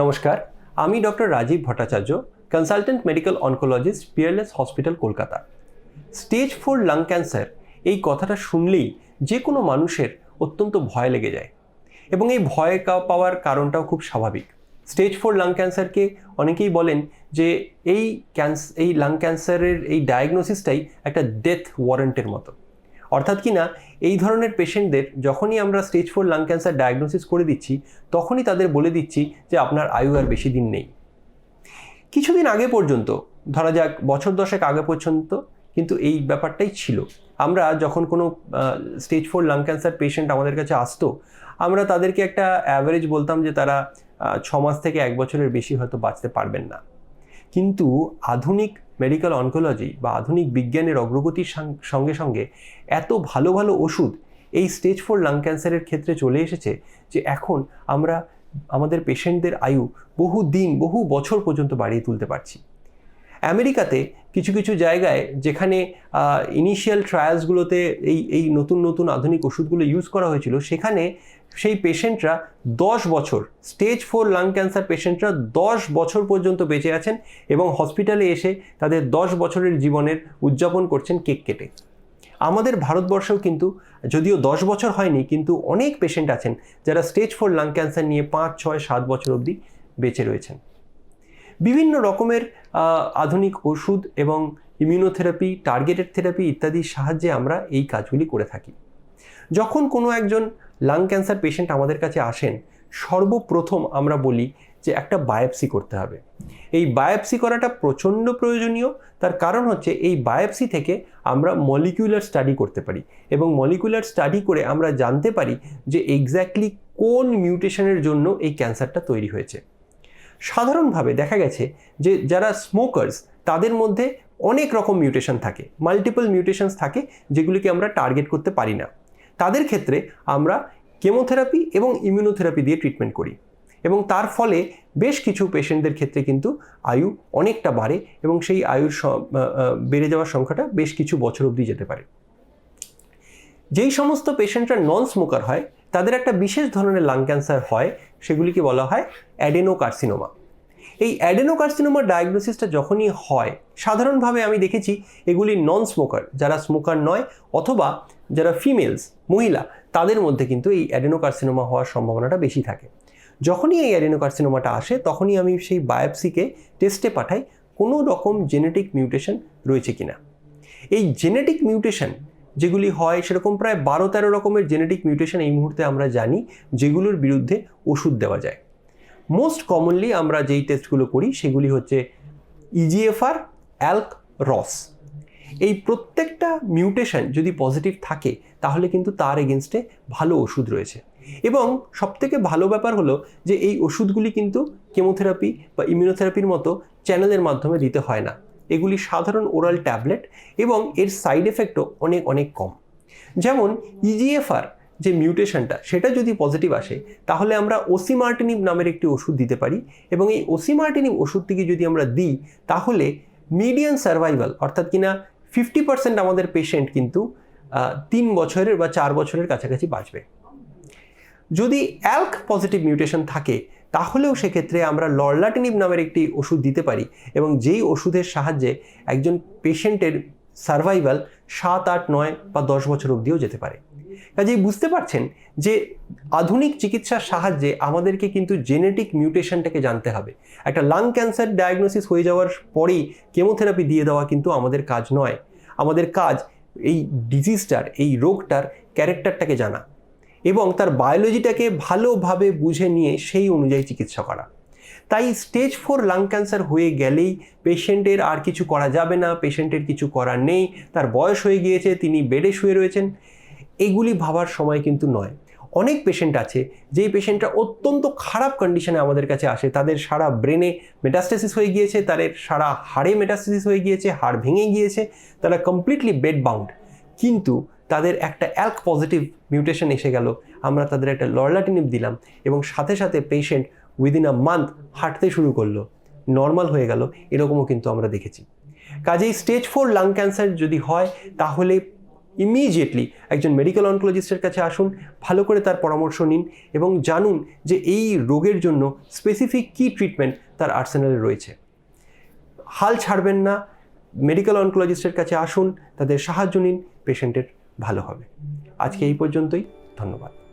নমস্কার, আমি doctor Rajib Bhattacharya consultant medical oncologist Peerless hospital Kolkata. Stage four lung cancer এই কথাটা শুনলেই যে কোনো মানুষের অত্যন্ত ভয় লেগে যায়। এবং এই ভয় পাওয়ার কারণটাও খুব স্বাভাবিক। স্টেজ ফোর লাং ক্যান্সারকে অনেকেই বলেন যে এই ক্যান্স এই লাং ক্যান্সারের এই ডায়াগনোসিসটাই একটা ডেথ ওয়ারেন্টের মতো। অর্থাৎ কি না, এই ধরনের পেশেন্টদের যখনই আমরা stage four lung cancer diagnosis করে দিচ্ছি, তখনই তাদের বলে দিচ্ছি যে আপনার আয়ু আর বেশি দিন নেই। কিছুদিন আগে পর্যন্ত, ধরা যাক বছর দশেক আগে পর্যন্ত, কিন্তু এই ব্যাপারটাই ছিল। আমরা যখন কোনো stage four lung cancer patient আমাদের কাছে আসতো, আমরা তাদেরকে একটা অ্যাভারেজ বলতাম যে তারা ছ মাস থেকে এক বছরের বেশি হয়তো বাঁচতে পারবেন না। কিন্তু আধুনিক মেডিকেল অনকোলজি বা আধুনিক বিজ্ঞানের অগ্রগতির সঙ্গে সঙ্গে এত ভালো ভালো ওষুধ এই স্টেজ ফোর লাং ক্যান্সারের ক্ষেত্রে চলে এসেছে যে এখন আমরা আমাদের পেশেন্টদের আয়ু বহু দিন বহু বছর পর্যন্ত বাড়িয়ে তুলতে পারছি। আমেরিকাতে কিছু কিছু জায়গায় যেখানে ইনিশিয়াল ট্রায়ালসগুলোতে এই এই নতুন নতুন আধুনিক ওষুধগুলো ইউজ করা হয়েছিল, সেখানে সেই পেশেন্টরা দশ বছর স্টেজ ফোর লাং ক্যান্সার পেশেন্টরা দশ বছর পর্যন্ত বেঁচে আছেন এবং হসপিটালে এসে তাদের দশ বছরের জীবনের উদযাপন করছেন কেক কেটে। আমাদের ভারতবর্ষেও কিন্তু, যদিও দশ বছর হয়নি, কিন্তু অনেক পেশেন্ট আছেন যারা স্টেজ ফোর লাং ক্যান্সার নিয়ে পাঁচ, ছয়, সাত বছর অবধি বেঁচে রয়েছেন। বিভিন্ন রকমের আধুনিক ওষুধ এবং ইমিউনোথেরাপি টার্গেটেড থেরাপি ইত্যাদির সাহায্যে আমরা এই কাজগুলি করে থাকি। যখন কোনো একজন লাং ক্যান্সার পেশেন্ট আমাদের কাছে আসেন, সর্বপ্রথম আমরা বলি যে একটা বায়োপসি করতে হবে। এই বায়োপসি করাটা প্রচণ্ড প্রয়োজনীয়, তার কারণ হচ্ছে এই বায়োপসি থেকে আমরা মলিকিউলার স্টাডি করতে পারি এবং মলিকুলার স্টাডি করে আমরা জানতে পারি যে এক্স্যাক্টলি কোন মিউটেশনের জন্য এই ক্যান্সারটা তৈরি হয়েছে। সাধারণভাবে দেখা গেছে যে যারা স্মোকার্স তাদের মধ্যে অনেক রকম মিউটেশন থাকে মাল্টিপল মিউটেশনস থাকে, যেগুলিকে আমরা টার্গেট করতে পারি না। তাদের ক্ষেত্রে আমরা কেমোথেরাপি এবং ইমিউনোথেরাপি দিয়ে ট্রিটমেন্ট করি এবং তার ফলে বেশ কিছু পেশেন্টদের ক্ষেত্রে কিন্তু আয়ু অনেকটা বাড়ে এবং সেই আয়ুর বেড়ে যাওয়ার সংখ্যাটা বেশ কিছু বছর অবধি যেতে পারে। যেই সমস্ত পেশেন্টরা নন স্মোকার হয়, তাদের একটা বিশেষ ধরনের লাং ক্যান্সার হয় সেগুলিকে বলা হয় অ্যাডেনোকার্সিনোমা এই অ্যাডেনোকার্সিনোমা ডায়াগনোসিসটা যখনই হয়, সাধারণভাবে আমি দেখেছি এগুলি নন স্মোকার যারা স্মোকার নয় অথবা যারা ফিমেলস মহিলা, তাদের মধ্যে কিন্তু এই অ্যাডেনোকার্সিনোমা হওয়ার সম্ভাবনাটা বেশি থাকে। যখনই এই অ্যাডেনোকার্সিনোমাটা আসে, তখনই আমি সেই বায়োপসিকে টেস্টে পাঠাই কোনো রকম জেনেটিক মিউটেশন রয়েছে কিনা। এই জেনেটিক মিউটেশন যেগুলি হয় সেরকম প্রায় বারো তেরো রকমের জেনেটিক মিউটেশন এই মুহূর্তে আমরা জানি, যেগুলোর বিরুদ্ধে ওষুধ দেওয়া যায়। মোস্ট কমনলি আমরা যেই টেস্টগুলো করি, সেগুলি হচ্ছে ইজিএফআর অ্যালক রস এই প্রত্যেকটা মিউটেশন যদি পজিটিভ থাকে, তাহলে কিন্তু তার এগেনস্টে ভালো ওষুধ রয়েছে। এবং সবথেকে ভালো ব্যাপার হলো যে এই ওষুধগুলি কিন্তু কেমোথেরাপি বা ইমিউনোথেরাপির মতো চ্যানেলের মাধ্যমে দিতে হয় না। এগুলি সাধারণ ওরাল ট্যাবলেট এবং এর সাইড এফেক্টও অনেক অনেক কম। যেমন E ইজিএফআর যে মিউটেশনটা সেটা যদি পজিটিভ আসে, তাহলে আমরা ওসিমার্টিনিভ নামের একটি ওষুধ দিতে পারি এবং এই ওসিমার্টিনিভ ওষুধটিকে যদি আমরা দিই, তাহলে মিডিয়ান সার্ভাইভাল অর্থাৎ কিনা ফিফটি পার্সেন্ট আমাদের পেশেন্ট কিন্তু তিন বছরের বা চার বছরের কাছাকাছি বাঁচবে। যদি অ্যালক পজিটিভ মিউটেশন থাকে তাহলেও সেক্ষেত্রে আমরা লরলাটিনিভ নামের একটি ওষুধ দিতে পারি এবং যেই ওষুধের সাহায্যে একজন পেশেন্টের সার্ভাইভাল সাত, আট, নয় বা দশ বছর অবধিও যেতে পারে। কাজেই বুঝতে পারছেন যে আধুনিক চিকিৎসার সাহায্যে আমাদেরকে কিন্তু জেনেটিক মিউটেশনটাকে জানতে হবে। একটা লাং ক্যান্সার ডায়াগনোসিস হয়ে যাওয়ার পরেই কেমোথেরাপি দিয়ে দেওয়া কিন্তু আমাদের কাজ নয়। আমাদের কাজ এই ডিজিজটার, এই রোগটার ক্যারেক্টারটাকে জানা। এবং তার বায়োলজিটাকে ভালোভাবে বুঝে নিয়ে সেই অনুযায়ী চিকিৎসা করা। তাই স্টেজ ফোর লাং ক্যান্সার হয়ে গেলেই পেশেন্টের আর কিছু করা যাবে না পেশেন্টের কিছু করার নেই, তার বয়স হয়ে গিয়েছে, তিনি বেডে শুয়ে রয়েছেন। এগুলি ভাবার সময় কিন্তু নয়। অনেক পেশেন্ট আছে, যেই পেশেন্টরা অত্যন্ত খারাপ কন্ডিশনে আমাদের কাছে আসে, তাদের সারা ব্রেনে মেটাস্টেসিস হয়ে গিয়েছে, তাদের সারা হাড়ে মেটাস্টেসিস হয়ে গিয়েছে, হাড় ভেঙে গিয়েছে, তারা কমপ্লিটলি বেড বাউন্ড কিন্তু তাদের একটা অ্যালক পজিটিভ মিউটেশন এসে গেল। আমরা তাদের একটা লরলাটিনিভ দিলাম এবং সাথে সাথে পেশেন্ট উইদিন আ মান্থ হাঁটতে শুরু করল। নর্মাল হয়ে গেল, এরকমও কিন্তু আমরা দেখেছি। কাজেই স্টেজ ফোর লাং ক্যান্সার যদি হয়, তাহলে ইমিডিয়েটলি একজন মেডিকেল অনকোলজিস্টের কাছে আসুন, ভালো করে তার পরামর্শ নিন এবং জানুন যে এই রোগের জন্য স্পেসিফিক কী ট্রিটমেন্ট তার আর্সেনালে রয়েছে। হাল ছাড়বেন না মেডিকেল অনকোলজিস্টের কাছে আসুন, তাদের সাহায্য নিন পেশেন্টের ভালো হবে। আজকে এই পর্যন্তই। ধন্যবাদ।